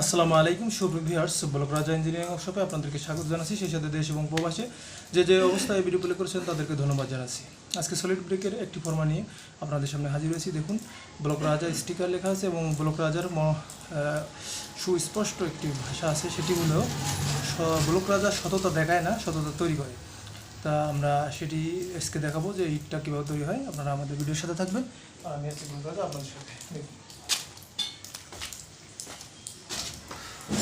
আসসালামু আলাইকুম সুপ্রিভিয়ার্স ব্লক রাজা ইঞ্জিনিয়ারিং ওয়ার্কশপে আপনাদেরকে স্বাগত জানাচ্ছি। সেই সাথে দেশ এবং প্রবাসে যে যে অবস্থায় ভিডিও প্লে করেছেন, তাদেরকে ধন্যবাদ জানাচ্ছি। আজকে সলিড ব্রেকের একটি ফর্মা নিয়ে আপনাদের সামনে হাজির হয়েছি। দেখুন, ব্লক রাজা স্টিকার লেখা আছে এবং ব্লক রাজার সুস্পষ্ট একটি ভাষা আছে। সেটি হলো ব্লক রাজা সততা দেখায় না, সততা তৈরি করে। তা আমরা সেটি আজকে দেখাবো যে ইটটা কীভাবে তৈরি হয়। আপনারা আমাদের ভিডিওর সাথে থাকবেন। আর আমি আজকে ব্লক রাজা, আপনাদের সাথে। দেখুন।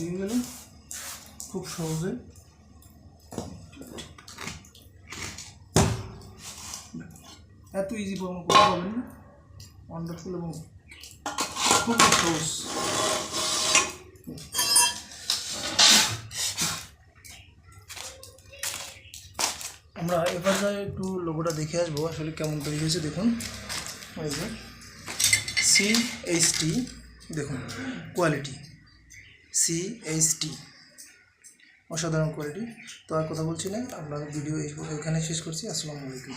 নিয়ে গেলাম খুব সহজে। এত ইজি কোনো করতে পারবেন না। ওয়ান্ডারফুল এবং খুব সহজ। আমরা এবার একটু লোগোটা দেখে আসব, আসলে কেমন তৈরি হয়েছে দেখুন। সি এইচ টি দেখুন কোয়ালিটি সি এইচ টি অসাধারণ কোয়ালিটি তো আর কথা বলছি না, আপনার ভিডিও এখানে শেষ করছি। আসসালামু আলাইকুম।